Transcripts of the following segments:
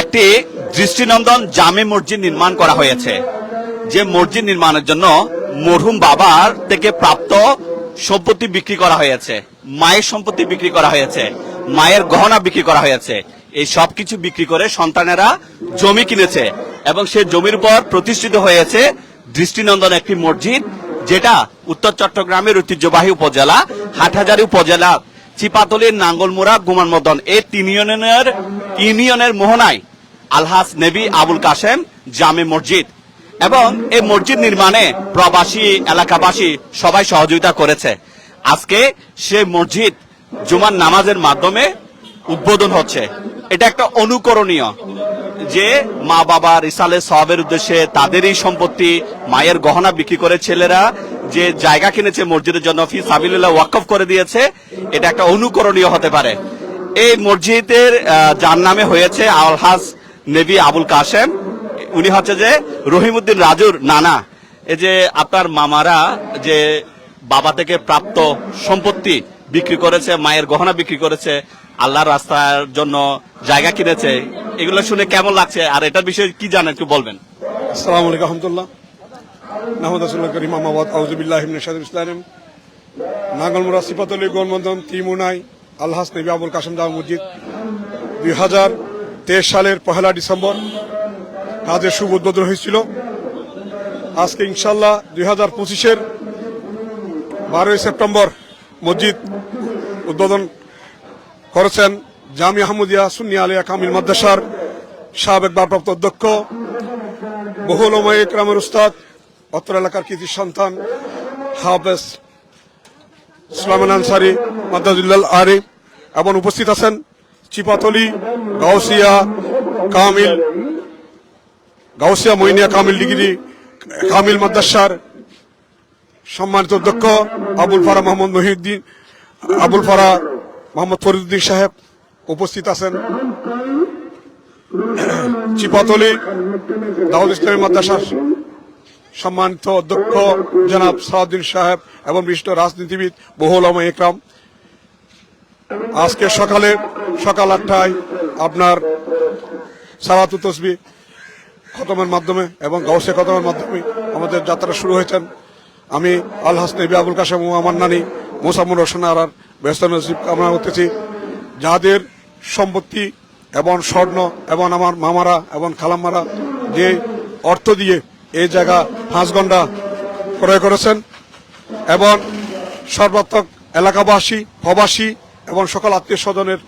একটি দৃষ্টিনন্দন জামে মসজিদ নির্মাণ করা হয়েছে। যে মসজিদ নির্মাণের জন্য মরহুম বাবার থেকে প্রাপ্ত সম্পত্তি বিক্রি করা হয়েছে। মায়ের সম্পত্তি বিক্রি করা হয়েছে। মায়ের গহনা বিক্রি করা হয়েছে। এই সব কিছু বিক্রি করে সন্তানেরা জমি কিনেছে এবং সেই জমির উপর প্রতিষ্ঠিত হয়েছে দৃষ্টিনন্দন একটি মসজিদ, যেটা উত্তর চট্টগ্রামের ঐতিহ্যবাহী উপজেলা, হাটহাজারী উপজেলা চিপাতলির নাঙ্গলমুড়া, গুমানমদন। এই তিন ইউনিয়নের ইউনিয়নের মোহনায় আলহাস নেবী আবুল কাশেম জামে মসজিদ। এবং এই মসজিদ নির্মাণে প্রবাসী এলাকাবাসী সবাই সহযোগিতা করেছে। আজকে সে মসজিদ জুমার নামাজের মাধ্যমে উদ্বোধন হচ্ছে। এটা একটা অনুকরণীয়। যে মা বাবা রিসালে সবের উদ্দেশ্যে তাদেরই সম্পত্তি, মায়ের গহনা বিক্রি করে ছেলেরা, যে জায়গা কিনেছে মসজিদের জন্য, ফি সাবিল্লাহ ওয়াকফ করে দিয়েছে, এটা একটা অনুকরণীয় হতে পারে। এই মসজিদের যার নামে হয়েছে আলহাজ নেবী আবুল কাসেম উনি হচ্ছে যে রহিমউদ্দিন রাজুর নানা। এই যে আপনার মামারা যে বাবা থেকে প্রাপ্ত সম্পত্তি বিক্রি করেছে, মায়ের গহনা বিক্রি করেছে আল্লাহর রাস্তার জন্য জায়গা কিনেছে, এগুলো শুনে কেমন লাগছে? আর এটার বিষয়ে কি জানেন, একটু বলবেন। আসসালামু আলাইকুম রহমতুল্লাহ। নাহমদ রাসুল্লাহ করিম আহমাবাদ আউজুবিল্লাহ শাদুল ইসলাম নাঙ্গলমুরা সিপাতলি গোলমন্দন তিমুনাই আলহাস নবী আবুল কাসেম জামা মসজিদ। দুই হাজার তেইশ সালের পহেলা ডিসেম্বর কাজের শুভ উদ্বোধন হয়েছিল। আজকে ইনশাল্লাহ দুই হাজার পঁচিশের বারোই সেপ্টেম্বর মসজিদ উদ্বোধন করেছেন জামি আহমদিয়া সুন্নি আলিয়া কামিল মাদ্রাসার সাবেক ভারপ্রাপ্ত অধ্যক্ষ, বহুল একরামের উস্তাদ, অত্র এলাকার কৃতি সন্তান, হাফেজ সুলাইমান আনসারি মাদ্দাজুল্লাল আরি এবং উপস্থিত আছেন চিপাতলি, গাউসিয়া কামিল, গাউসিয়া মইনিয়া কামিল ডিগ্রি, কামিল মাদ্রাসার সম্মানিত অধ্যক্ষ আবুল ফারা মোহাম্মদ মহিউদ্দিন, আবুল ফারা মোহাম্মদ ফরিদুদ্দিন সাহেব উপস্থিত আছেন। চিপাতলি দাউদ ইসলামী মাদ্রাসার সম্মানিত অধ্যক্ষ জনাব সাউদ্দিন সাহেব এবং বিশিষ্ট রাজনীতিবিদ বহুল আমা একরাম। আজকে সকালে সকাল আটটায় আপনার সারাতু তসবি খতমের মাধ্যমে এবং গাউসে খতমের মাধ্যমে আমাদের যাত্রা শুরু হয়েছেন। আমি আল হাসনেবি আবুল কাসেম ও আমার নানি মোসামুর রোশন আরার ব্যস্ত নসিব কামনা করতেছি। যাদের সম্পত্তি এবং স্বর্ণ এবং আমার মামারা এবং খালাম্মারা যে অর্থ দিয়ে এই জায়গা ঘণ্টা ক্রয় করেছেন এবং সর্বাত্মক এলাকাবাসী, প্রবাসী এবং সকল আত্মীয় স্বজনের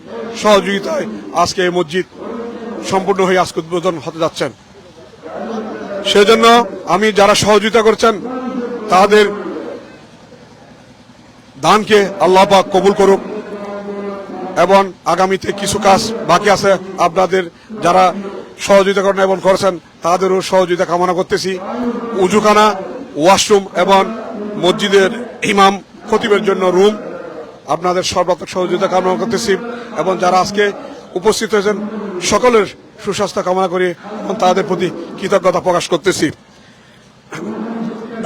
সহযোগিতায় আজকে এই মসজিদ সম্পূর্ণ হয়ে আজকে উদ্বোধন হতে যাচ্ছেন। সেজন্য আমি যারা সহযোগিতা করছেন, তাদের দানকে আল্লাহ পাক কবুল করুক। এবং আগামীতে কিছু কাজ বাকি আছে। আপনাদের যারা সহযোগিতা করেন এবং করেছেন, তাদেরও সহযোগিতা কামনা করতেছি। উজুখানা, ওয়াশরুম এবং মসজিদের ইমাম খতিবের জন্য রুম। আপনাদের সর্বাত্মক সহযোগিতা কামনা করতেছি। এবং যারা আজকে উপস্থিত হয়েছেন, সকলের সুস্বাস্থ্য কামনা করি এবং তাদের প্রতি কৃতজ্ঞতা প্রকাশ করতেছি।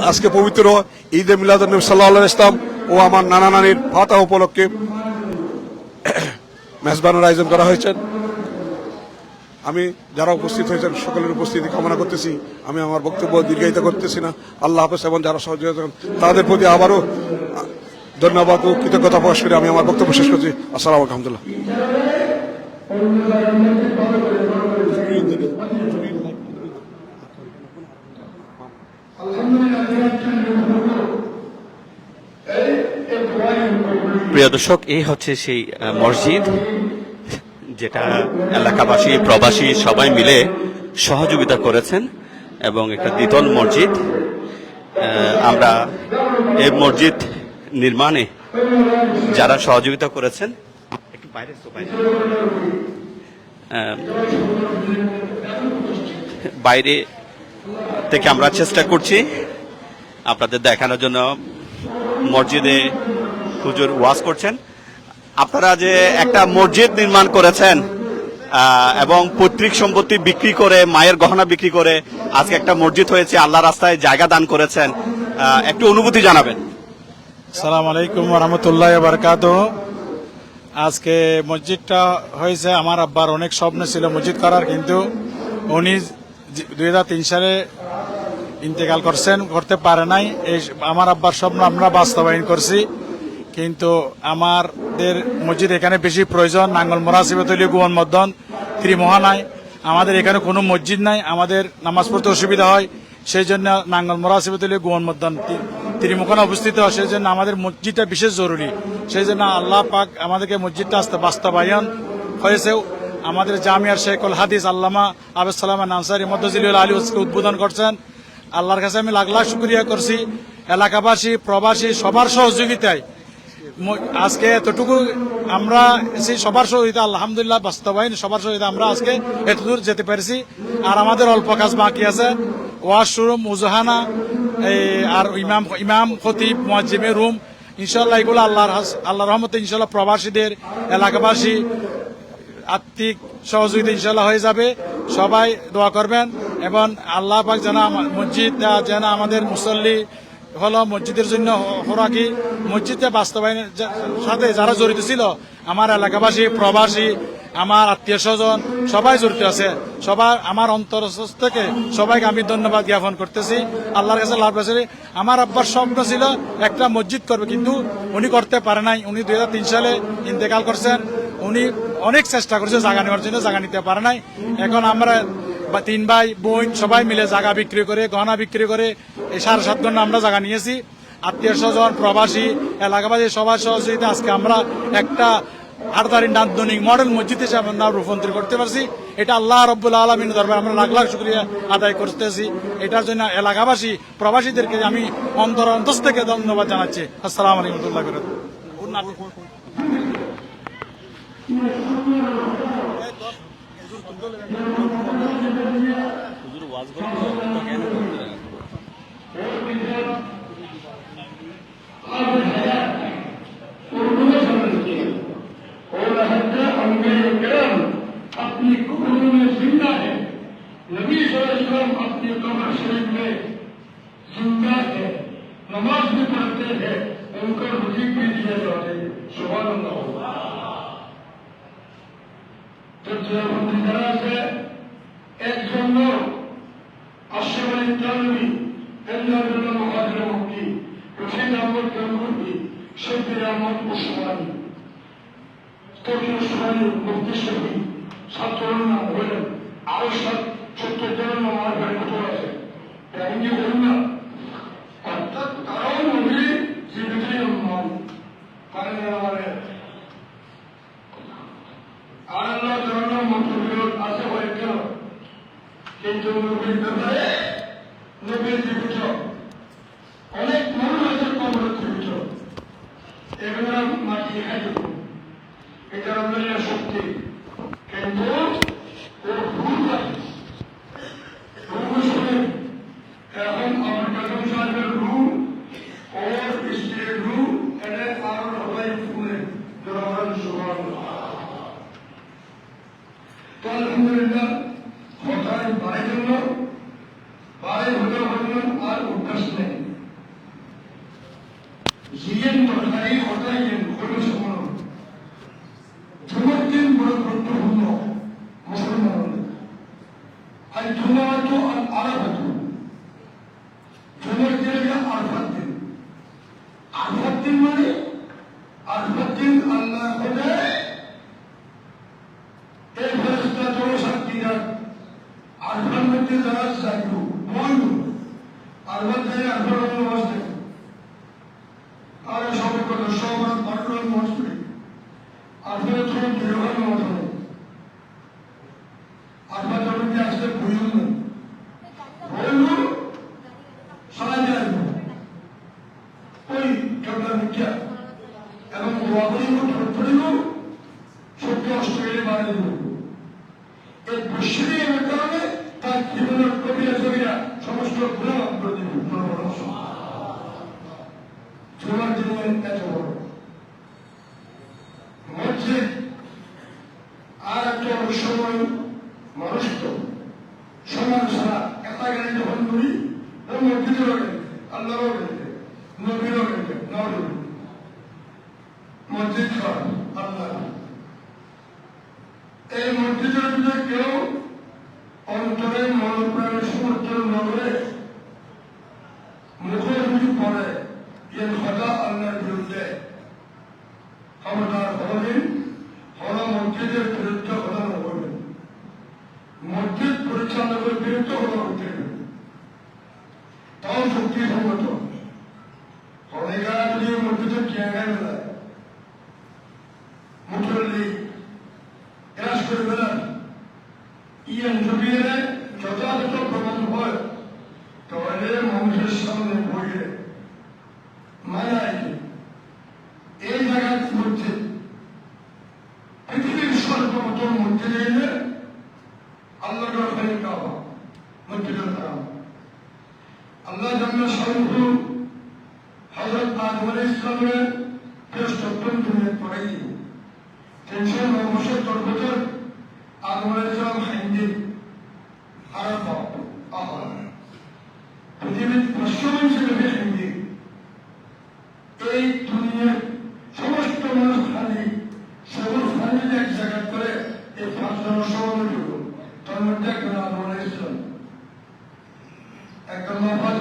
আজকে পবিত্র ঈদে মিলাদ সাল্লাহ ইসলাম ও আমার নানা নানির ফাতা উপলক্ষে মেজবানের আয়োজন করা হয়েছে। আমি যারা উপস্থিত হয়েছেন, সকলের উপস্থিতি কামনা করতেছি। আমি আমার বক্তব্য দীর্ঘায়িত করতেছি না। আল্লাহ হাফেজ এবং যারা সহযোগিতা করেন তাদের প্রতি আবারও ধন্যবাদ ও কৃতজ্ঞতা প্রকাশ করে আমি আমার বক্তব্য শেষ করছি। আসসালাম আলহামদুলিল্লাহ। প্রিয় দর্শক, এই হচ্ছে সেই মসজিদ যেটা এলাকাবাসী, প্রবাসী সবাই মিলে সহযোগিতা করেছেন এবং একটা দ্বিতল মসজিদ। আমরা এই মসজিদ নির্মাণে যারা সহযোগিতা করেছেন বাইরে থেকে আমরা চেষ্টা করছি আপনাদের দেখানোর জন্য মসজিদে হুজুর ওয়াজ করছেন। আপনারা যে একটা মসজিদ নির্মাণ করেছেন এবং পৈতৃক সম্পত্তি বিক্রি করে, মায়ের গহনা বিক্রি করে আজকে একটা মসজিদ হয়েছে আল্লাহ রাস্তায় জায়গা দান করেছেন একটু অনুভূতি জানাবেন। সালাম আলাইকুম রহমতুল্লাহ বারকাত আজকে মসজিদটা হয়েছে, আমার আব্বার অনেক স্বপ্ন ছিল মসজিদ করার, কিন্তু উনি দুই হাজার তিন সালে ইন্তেকাল করছেন, করতে পারে নাই। এই আমার আব্বার স্বপ্ন আমরা বাস্তবায়ন করছি। কিন্তু আমাদের মসজিদ এখানে বেশি প্রয়োজন। নাঙ্গল মোরাসিবতলি গুয়ন মদন ত্রিমোহা আমাদের এখানে কোনো মসজিদ নাই, আমাদের নামাজ পড়তে অসুবিধা হয়। সেই জন্য নাঙ্গল মোরাসিবতলি গুয়ন মদন ত্রিমুখানে অবস্থিত। সেই জন্য আমাদের মসজিদটা বিশেষ জরুরি। সেই জন্য আল্লাহ পাক আমাদেরকে মসজিদটা আসতে বাস্তবায়ন হয়েছে আমাদের জামিয়ার শেখুল হাদিস আল্লামা আবেদ সালামা নানসারি মদ্দজিল আলী ওসকে উদ্বোধন করছেন। আল্লাহর কাছে আমি লাখ লাখ শুক্রিয়া করছি। এলাকাবাসী, প্রবাসী সবার সহযোগিতায় আজকে এতটুকু আমরা সেই সবার সহযোগিতা আলহামদুলিল্লাহ, বাস্তবায়ন, সবার সহযোগিতা আমরা আজকে এতদূর যেতে পেরেছি। আর আমাদের অল্প কাজ বাকি আছে। ওয়াশরুম মুজহানা আর ইমাম ইমাম, খতিব, মুয়াজ্জিমের রুম। ইনশাল্লাহ এগুলো আল্লাহর আল্লাহর রহমতে ইনশাল্লাহ প্রবাসীদের, এলাকাবাসী আর্থিক সহযোগিতা ইনশাল্লাহ হয়ে যাবে। সবাই দোয়া করবেন এবং আল্লাহ পাক যেন মসজিদ যেন আমাদের মুসল্লি হলো মসজিদের জন্য হরাকি মসজিদে বাস্তবায়নের সাথে যারা জড়িত ছিল, আমার এলাকাবাসী, প্রবাসী, আমার আত্মীয় স্বজন সবাই জড়িত আছে। সবাই আমার অন্তর থেকে সবাইকে আমি ধন্যবাদ জ্ঞাপন করতেছি। আল্লাহর কাছে লাভ আছে। আমার আব্বার স্বপ্ন ছিল একটা মসজিদ করবে, কিন্তু উনি করতে পারে নাই। উনি দু হাজার তিন সালে ইন্তেকাল করছেন। উনি অনেক চেষ্টা করেছে জাগা নেওয়ার জন্য জাগা নিতে পারে নাই। এখন আমরা বা তিন ভাই, বোন, সবাই মিলে জায়গা বিক্রি করে, গহনা বিক্রি করে, এই সাড়ে সাত আমরা জায়গা নিয়েছি। আত্মীয় স্বজন, প্রবাসী, এলাকাবাসী, সবার সহযোগিতা আজকে আমরা একটা আটদারি নান্দনিক মডেল মসজিদ হিসেবে আমরা রূপান্তর করতে পারছি। এটা আল্লাহ রব্বুল আলমিন ধর্মের আমরা লাখ লাখ শুক্রিয়া আদায় করতেছি। এটার জন্য এলাকাবাসী, প্রবাসীদেরকে আমি অন্তর অন্তর থেকে ধন্যবাদ জানাচ্ছি। আসসালাম আলহামদুল্লাহ করে Thank you. अंबिया करम अपनी कब्रों में ज़िंदा है। नबी अपनी कब्र शरीफ में ज़िंदा है नमाज़ भी पढ़ते हैं उनका भी दिया जाते सुबह अल्लाह जब जयबंदी करा से एक الدولي إلا بالله المهدي وفينا ملك المهدي شبنا ملك الشمالي تركي الشمالي مهدي الشبي ছাত্ররা হলেন। আরও সাত সত্তর জনের আমার ব্যর্থ আছে। এমনকি বলুন না অর্থাৎ তারাও নবী জীবিতই নন কারণ আমাদের আল্লাহ জন্য মন্ত্রবিরোধ আছে হয়তো কিন্তু নবীর ব্যাপারে নবীর জীবিত অনেক মানুষ আছে কবর জীবিত এগুলো মাটি এটা আল্লাহর শক্তি কিন্তু ও ভুল করে ভুল শুনে এখন আমার কাদম সাহেবের রুম ওর স্ত্রীর রুম এটা আরও সবাই ফুলে জনগণ সুগন্ধ তো আলহামদুলিল্লাহ হঠাৎ বাড়ি জন্য বাড়ি হতে হইল আর অভ্যাস নেই জিয়েন তরকারি হঠাৎ হইল সমান জুমার দিন বড় গুরুত্বপূর্ণ মুসলমানদের আর জুমা তো আরাফাত জুমার দিনে আরফাত দিন আরফাত দিন মানে আরফাত দিন আল্লাহ হলে এই ফেরস্তা জোর শান্তি যাক আরফার মধ্যে যারা যাইব মইব আরফাত দিনে আরফার নামাজ দেন আর সবাই কথা সবার বারোর মসজিদ কি আসলে ভুল না ভুল সারা যায় ওই কেবলা এবং দোয়া করিব ঠোঁট করিব সত্যি জমিরা সমস্ত গুণা করে তোমার জীবন এত বড় মসজিদ আর একটা অনেক সময় মানুষ তো সমাজ ছাড়া একা গেলে যখন করি মসজিদেরও গেলে আল্লাহরও গেলে নবীরও গেলে নবী মসজিদ ঘর আল্লাহ এই মসজিদের ভিতরে কেউ অন্তরে মন প্রাণের সমর্থন না করে, মুখে রুজু করে যে কথা আল্লাহর বিরুদ্ধে ক্ষমতার হবেন হল মসজিদের বিরুদ্ধে কথা না করবেন মসজিদ পরিচালকের বিরুদ্ধে কথা করতে হবে। তাও যুক্তিসঙ্গত হলেগারা যদি মসজিদের জায়গায় বেলায় মুসল্লি যথাযথ প্রমাণ হয়। তাহলে মানুষের সামনে বইয়ে মায়ায় এই জায়গার মধ্যে পৃথিবীর আল্লাহ রহমানের কাবা মসজিদুল হারাম আল্লাহ জান্না স্বরূপ হজরত আলাইহিস ইসলামের বেশ অত্যন্ত পড়াই তিনশো নয় বছর আরব আহ্বান। পৃথিবীর পশ্চিম হিসেবে হিন্দি। এই দুনিয়ার সমস্ত মানুষ খালি সবুজ খালি এক জায়গা করে এই পাঁচ জন সমাবেশ তার মধ্যে একজন আলাইহিস ইসলাম একজন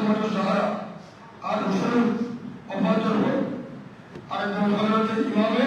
মতো আর হুসেন অফাজর হয় আরেকজন হজরত ইমামে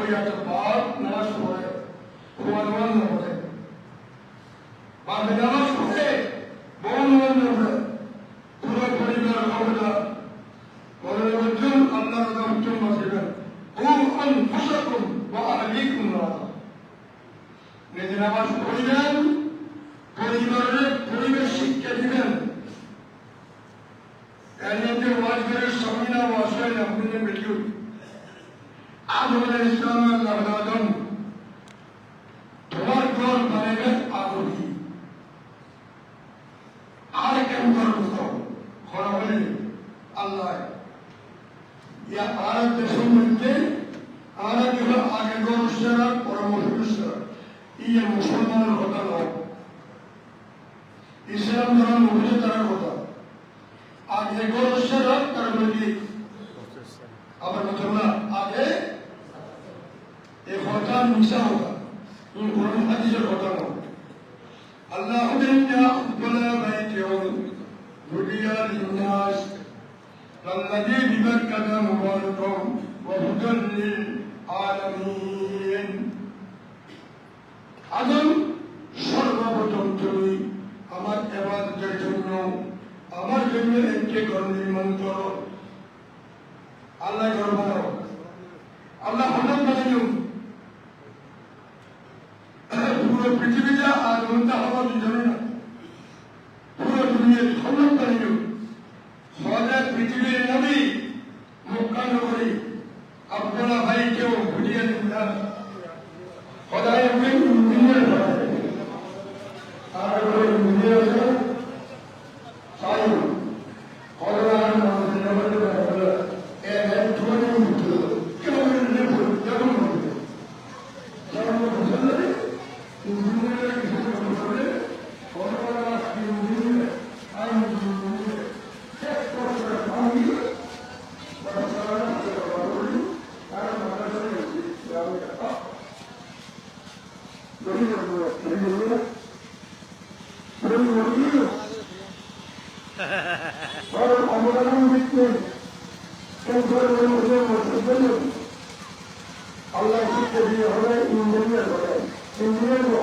একটা বাপ নামাজ পড়ে তোমার নামাজ না পড়ে বাপে নামাজ পড়ে বউ নামাজ না পড়ে পুরো পরিবার খবরদার মনে রাখবেন আল্লাহ রাজা হুকুম বাঁচিবেন আন ফুসাকুম বা আহলিকুম নারা নিজে নামাজ পড়িবেন পরিবারের পরিবেশ শিক্ষা দিবেন এর মধ্যে ওয়াজ করে সমিনা ওয়াসাইন আপনি বেটিউ আদম আলাইহিস সালামের আদম তোমার ঘর বানাবেন আর কেন করব তো ঘর হলে আল্লাহ ইয়া আরব দেশের মধ্যে আরব হলো আগে গরুসেরা পরামর্শ ইয়ে মুসলমানের কথা নয় ইসলাম ধর্ম বুঝে তারা